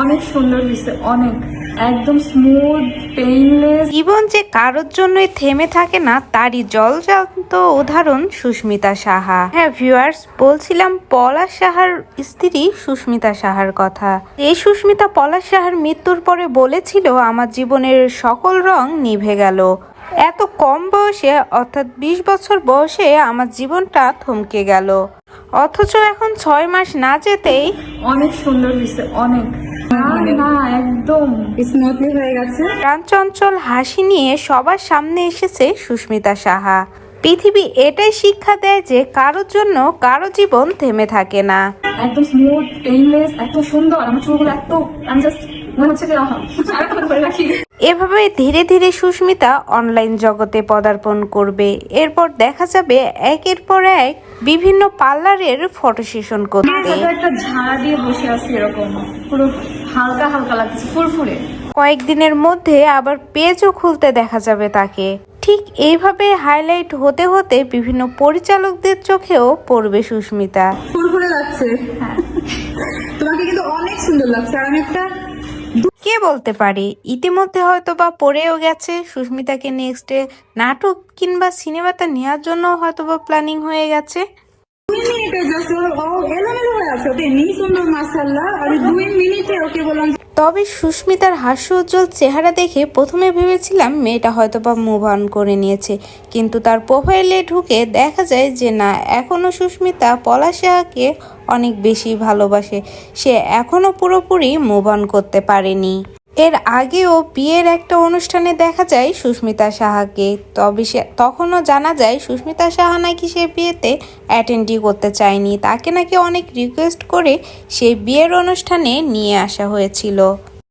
অনেক সুন্দর হয়েছে, অনেক। একদম স্মুথ পেইনলেস জীবন যে কারোর জন্যই থেমে থাকে না, তারই জলজান্ত উদাহরণ সুস্মিতা সাহা। হ্যাঁ ভিউয়ার্স বলছিলাম পলাশ সাহার স্ত্রী সুস্মিতা সাহার কথা। এই সুস্মিতা পলাশ সাহার মৃত্যুর পরে বলেছিল, আমার জীবনের সকল রং নিভে গেল। এত কম বয়সে অর্থাৎ বিশ বছর বয়সে আমার জীবনটা থমকে গেল। অথচ এখন ছয় মাস না যেতেই অনেক সুন্দর হয়েছে অনেক। না না একদম স্মুথলি হয়ে গেছে। প্রাণচঞ্চল হাসি নিয়ে সবার সামনে এসেছে সুস্মিতা সাহা। পৃথিবী এটাই শিক্ষা দেয় যে কারোর জন্য কারও জীবন থেমে থাকে না। একদম স্মুথ পেইনলেস এত সুন্দর। আমার চুলগুলো এত আমি জাস্ট মনে হচ্ছে যে আহা করে রাখি। এভাবে ধীরে ধীরে সুস্মিতা অনলাইন জগতে পদার্পণ করবে। এরপর দেখা যাবে একের পর এক বিভিন্ন পার্লারের ফটো সেশন করতে। একটা ঝাড়া দিয়ে বসে আছি এরকম। পুরো হালকা হালকা লাগছে ফুরফুরে। কয়েকদিনের মধ্যে আবার পেজও খুলতে দেখা যাবে তাকে। ঠিক এইভাবে হাইলাইট হতে হতে বিভিন্ন পরিচালকদের চোখেও পড়বে সুস্মিতা। ফুরফুরে লাগছে। তোমাকে কিন্তু অনেক সুন্দর লাগছে। আর আমি একটা কে বলতে পারে? ইতিমধ্যে হয়তো বা পড়েও গেছে। সুস্মিতাকে নেক্সটে নাটক কিংবা সিনেমাতে নেওয়ার জন্য হয়তো বা প্ল্যানিং হয়ে গেছে। মিনিটে ও এলোমেলো হয়ে আছে। নি সুন্দর আর মিনিটে ওকে বললাম তবে সুস্মিতার হাস্য উজ্জ্বল চেহারা দেখে প্রথমে ভেবেছিলাম মেয়েটা হয়তো বা মুভ অন করে নিয়েছে। কিন্তু তার প্রোফাইলে ঢুকে দেখা যায় যে না এখনও সুস্মিতা পলাশাকে অনেক বেশি ভালোবাসে। সে এখনও পুরোপুরি মুভ অন করতে পারেনি। এর আগেও বিয়ের একটা অনুষ্ঠানে দেখা যায় সুস্মিতা সাহাকে। তবে সে, তখনও জানা যায় সুস্মিতা সাহা নাকি সে বিয়েতে অ্যাটেন্ডই করতে চায়নি। তাকে নাকি অনেক রিকোয়েস্ট করে সেই বিয়ের অনুষ্ঠানে নিয়ে আসা হয়েছিল।